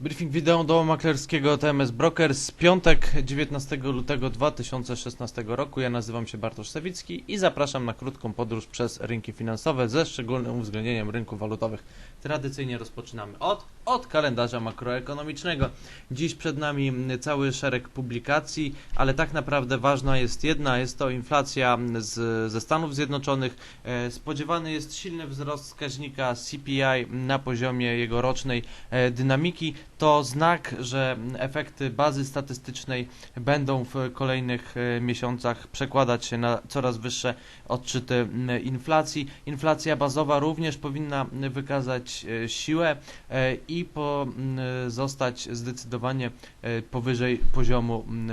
Briefing wideo domu maklerskiego TMS Brokers, piątek 19 lutego 2016 roku. Ja nazywam się Bartosz Sawicki i zapraszam na krótką podróż przez rynki finansowe ze szczególnym uwzględnieniem rynków walutowych. Tradycyjnie rozpoczynamy od, od kalendarza makroekonomicznego. Dziś przed nami cały szereg publikacji, ale tak naprawdę ważna jest jedna, jest to inflacja z, ze Stanów Zjednoczonych. E, Spodziewany jest silny wzrost wskaźnika CPI na poziomie jego rocznej e, dynamiki. To znak, że efekty bazy statystycznej będą w kolejnych e, miesiącach przekładać się na coraz wyższe odczyty inflacji. Inflacja bazowa również powinna wykazać e, siłę e, i pozostać zdecydowanie powyżej poziomu m,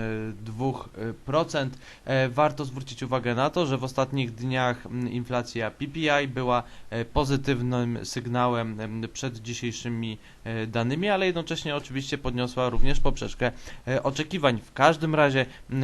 2%. E, Warto zwrócić uwagę na to, że w ostatnich dniach inflacja PPI była pozytywnym sygnałem em, przed dzisiejszymi danymi, ale jednocześnie oczywiście podniosła również poprzeczkę e, oczekiwań. W każdym razie e,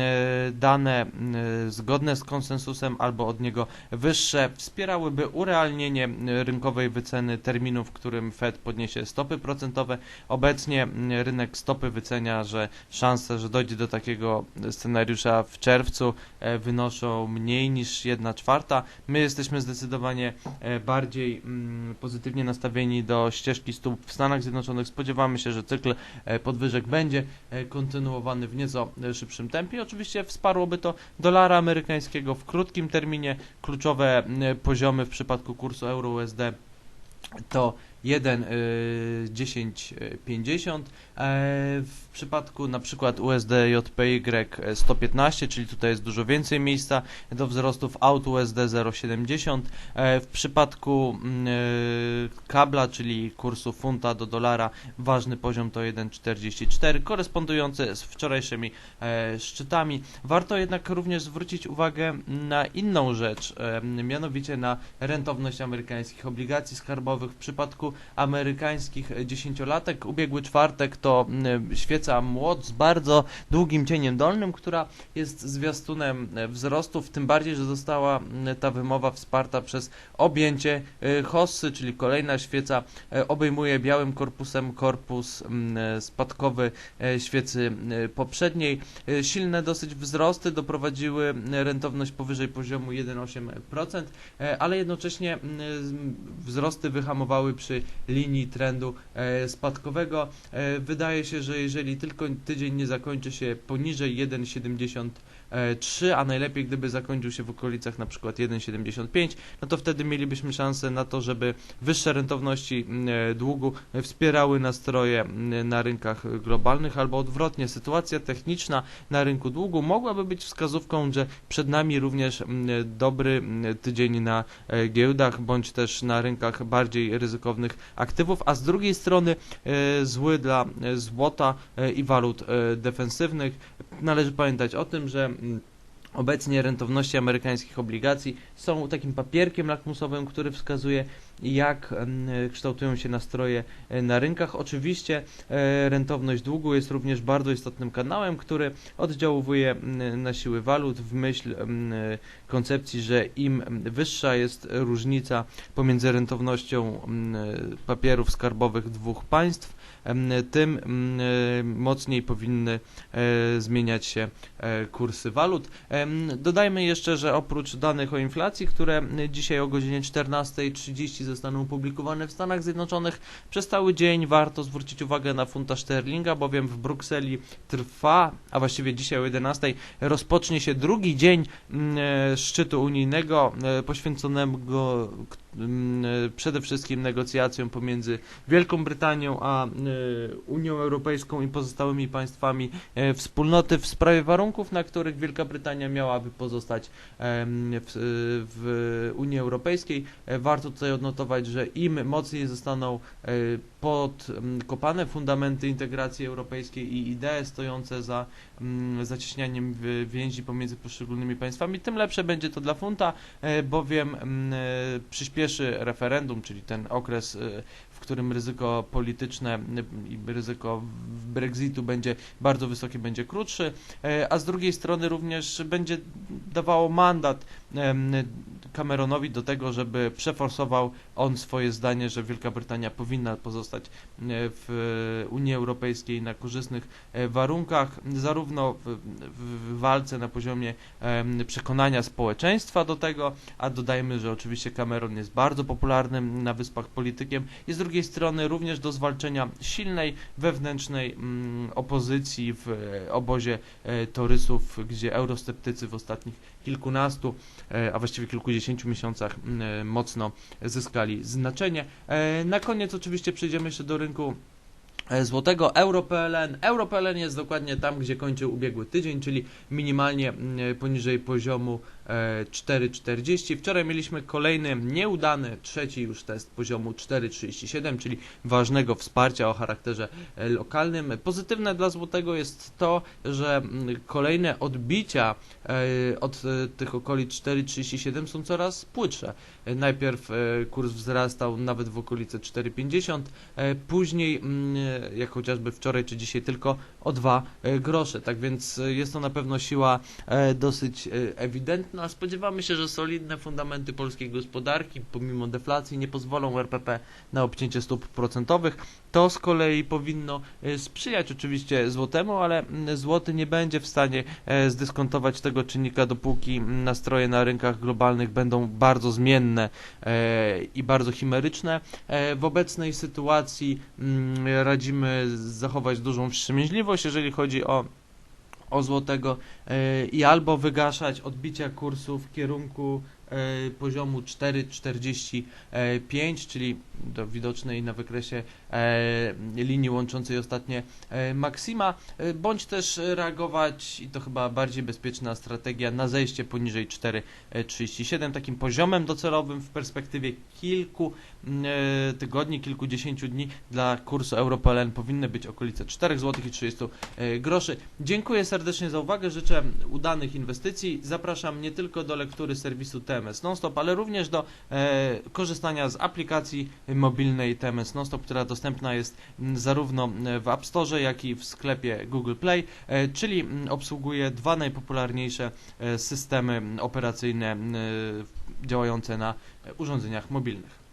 dane m, zgodne z konsensusem albo od niego wyższe wspierałyby urealnienie rynkowej wyceny terminu, w którym Fed podniesie stopy procentowe. Obecnie rynek stopy wycenia, że szanse, że dojdzie do takiego scenariusza w czerwcu e, wynoszą mniej niż 1 czwarta. My jesteśmy zdecydowanie e, bardziej pozytywnie nastawieni do ścieżki stóp w Stanach Zjednoczonych. Spodziewamy się, że cykl e, podwyżek będzie e, kontynuowany w nieco e, szybszym tempie. Oczywiście wsparłoby to dolara amerykańskiego w krótkim terminie. Kluczowe poziomy w przypadku kursu euro-USD to 1 y, 10 y, 50 e, w przypadku na przykład USD JPY 115 czyli tutaj jest dużo więcej miejsca do wzrostów aut USD 0,70 e, w przypadku mm, y, kabla czyli kursu funta do dolara ważny poziom to 1,44 korespondujący z wczorajszymi e, szczytami. Warto jednak również zwrócić uwagę na inną rzecz e, mianowicie na rentowność amerykańskich obligacji skarbowych. W przypadku amerykańskich dziesięciolatek. Ubiegły czwartek to mm, świeca młot z bardzo długim cieniem dolnym, która jest zwiastunem e, wzrostów, tym bardziej, że została mm, ta wymowa wsparta przez objęcie hossy, czyli kolejna świeca obejmuje białym korpusem korpus spadkowy świecy poprzedniej. Silne dosyć wzrosty doprowadziły rentowność powyżej poziomu 1,8%, e, ale jednocześnie wzrosty wyhamowały przy linii trendu e, spadkowego. E, Wydaje się, że jeżeli tylko tydzień nie zakończy się poniżej 1,73, a najlepiej gdyby zakończył się w okolicach na przykład 1,75, no to wtedy mielibyśmy szansę na to, żeby wyższe rentowności e, długu wspierały nastroje na rynkach globalnych, albo odwrotnie, sytuacja techniczna na rynku długu mogłaby być wskazówką, że przed nami również dobry tydzień na giełdach, bądź też na rynkach bardziej ryzykownych aktywów, a z drugiej strony e, zły dla e, złota e, i walut defensywnych. Należy pamiętać o tym, że mm, Obecnie rentowności amerykańskich obligacji są takim papierkiem lakmusowym, który wskazuje, jak kształtują się nastroje e, na rynkach. Oczywiście e, rentowność długu jest również bardzo istotnym kanałem, który oddziałuje na siły walut w myśl koncepcji, że im wyższa jest różnica pomiędzy rentownością papierów skarbowych dwóch państw, tym mocniej powinny e, zmieniać się kursy walut. Dodajmy jeszcze, że oprócz danych o inflacji, które dzisiaj o godzinie 14.30 zostaną opublikowane w Stanach Zjednoczonych, przez cały dzień warto zwrócić uwagę na funta sterlinga, bowiem w Brukseli trwa, a właściwie dzisiaj o 11.00 rozpocznie się drugi dzień m, e, szczytu unijnego e, poświęconego przede wszystkim negocjacjom pomiędzy Wielką Brytanią a e, Unią Europejską i pozostałymi państwami e, wspólnoty w sprawie warunków, na których Wielka Brytania miałaby pozostać w, w Unii Europejskiej. E, Warto tutaj odnotować, że im mocniej zostaną podkopane fundamenty integracji europejskiej i idee stojące za mm, zacieśnianiem więzi pomiędzy poszczególnymi państwami, tym lepsze będzie to dla funta, bowiem mm, przyspieszy referendum, czyli ten okres, e, w którym ryzyko polityczne m, i ryzyko Brexitu będzie bardzo wysokie, będzie krótszy, e, a z drugiej strony również będzie dawało mandat Cameronowi do tego, żeby przeforsował on swoje zdanie, że Wielka Brytania powinna pozostać e, w Unii Europejskiej na korzystnych e, warunkach, zarówno w, w, walce na poziomie przekonania społeczeństwa do tego, a dodajmy, że oczywiście Cameron jest bardzo popularnym na Wyspach politykiem z drugiej strony również do zwalczenia silnej wewnętrznej mm, opozycji w e, obozie e, torysów, gdzie eurosceptycy w ostatnich kilkunastu, e, a właściwie kilkudziesięciu miesiącach m, e, mocno zyskali znaczenie. Na koniec oczywiście przejdziemy jeszcze do rynku złotego EuroPLN. EuroPLN jest dokładnie tam, gdzie kończył ubiegły tydzień, czyli minimalnie poniżej poziomu e, 4,40. Wczoraj mieliśmy kolejny nieudany, trzeci już test poziomu 4,37, czyli ważnego wsparcia o charakterze e, lokalnym. Pozytywne dla złotego jest to, że kolejne odbicia e, od e, tych okolic 4,37 są coraz płytsze. E, Najpierw e, kurs wzrastał nawet w okolice 4,50, e, później, jak chociażby wczoraj czy dzisiaj, tylko o 2 grosze. Tak więc e, jest to na pewno siła e, dosyć e, ewidentna. Spodziewamy się, że solidne fundamenty polskiej gospodarki, pomimo deflacji, nie pozwolą RPP na obcięcie stóp procentowych. To z kolei powinno e, sprzyjać oczywiście złotemu, ale złoty nie będzie w stanie e, zdyskontować tego czynnika, dopóki nastroje na rynkach globalnych będą bardzo zmienne e, i bardzo chimeryczne. W obecnej sytuacji radzimy zachować dużą wstrzemięźliwość, jeżeli chodzi o o złotego i albo wygaszać odbicia kursu w kierunku poziomu 4,45, czyli do widocznej na wykresie e, linii łączącej ostatnie e, maksima, e, bądź też reagować, i to chyba bardziej bezpieczna strategia, na zejście poniżej 4,37, takim poziomem docelowym w perspektywie kilku e, tygodni, kilkudziesięciu dni dla kursu EuroPLN powinny być okolice 4 zł i 30 e, groszy. Dziękuję serdecznie za uwagę, życzę udanych inwestycji. Zapraszam nie tylko do lektury serwisu TMS Nonstop, ale również do e, korzystania z aplikacji mobilnej TMS Nonstop, która dostępna jest zarówno w App Store, jak i w sklepie Google Play, e, czyli obsługuje dwa najpopularniejsze e, systemy operacyjne działające na e, urządzeniach mobilnych.